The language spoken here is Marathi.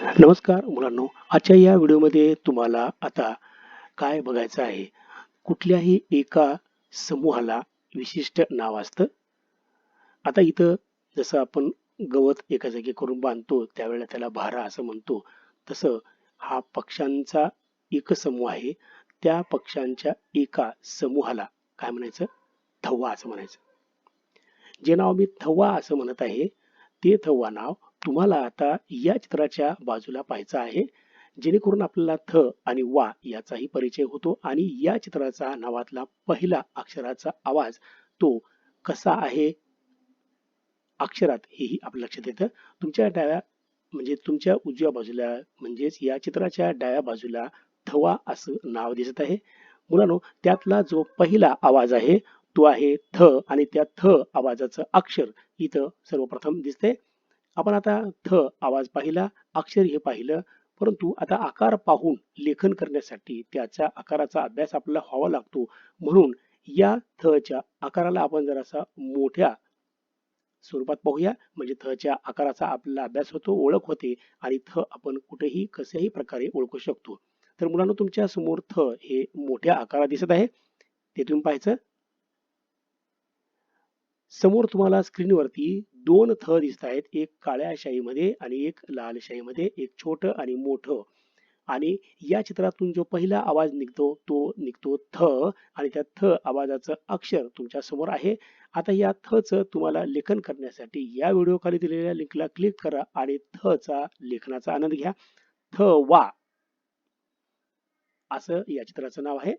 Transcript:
नमस्कार मुलांनो आजच्या या व्हिडिओमध्ये तुम्हाला आता काय बघायचं आहे? कुठल्याही एका समूहाला विशिष्ट नाव असतं. आता इथं जसं आपण गवत एका जागी करून बांधतो त्यावेळेला त्याला भारा असं म्हणतो तसं हा पक्ष्यांचा एक समूह आहे. त्या पक्ष्यांच्या एका समूहाला काय म्हणायचं? थव्वा असं म्हणायचं. जे नाव मी थव्वा असं म्हणत आहे ते थव्वा नाव तुम्हाला आता या चित्राच्या बाजूला पाहायचं आहे. जेणेकरून आपल्याला थ आणि वा याचाही परिचय होतो आणि या चित्राचा नावातला पहिला अक्षराचा आवाज तो कसा आहे? अक्षरात हेही आपल्या लक्षात येतं. तुमच्या डाव्या म्हणजे तुमच्या उजव्या बाजूला म्हणजेच या चित्राच्या डाव्या बाजूला थवा असं नाव दिसत आहे. मुलांनो त्यातला जो पहिला आवाज आहे तो आहे थ आणि त्या थ आवाजाचं अक्षर इथं सर्वप्रथम दिसते आपण आता थ आवाज पाहिला अक्षर हे पाहिलं परंतु आता आकार पाहून लेखन करण्यासाठी त्याच्या आकाराचा अभ्यास आपल्याला व्हावा लागतो. म्हणून या थच्या आकाराला आपण जरासा मोठ्या स्वरूपात पाहूया म्हणजे थच्या आकाराचा आपल्याला अभ्यास होतो ओळख होते आणि थ आपण कुठेही कशाही प्रकारे ओळखू शकतो. तर मुलांना तुमच्यासमोर थ हे मोठ्या आकारात दिसत आहे. ते तुम्ही पाहायचं. समोर तुम्हाला स्क्रीनवरती दोन थ दिसत आहेत. एक काळ्या शाईमध्ये आणि एक लाल शाईमध्ये. एक छोट आणि मोठं. आणि या चित्रातून जो पहिला आवाज निघतो तो निघतो थ. आणि त्या थ आवाजाचं अक्षर तुमच्यासमोर आहे. आता या थ च तुम्हाला लेखन करण्यासाठी या व्हिडिओ खाली दिलेल्या लिंकला क्लिक करा आणि थ चा लेखनाचा आनंद घ्या. थ वा. असं या चित्राचं नाव आहे.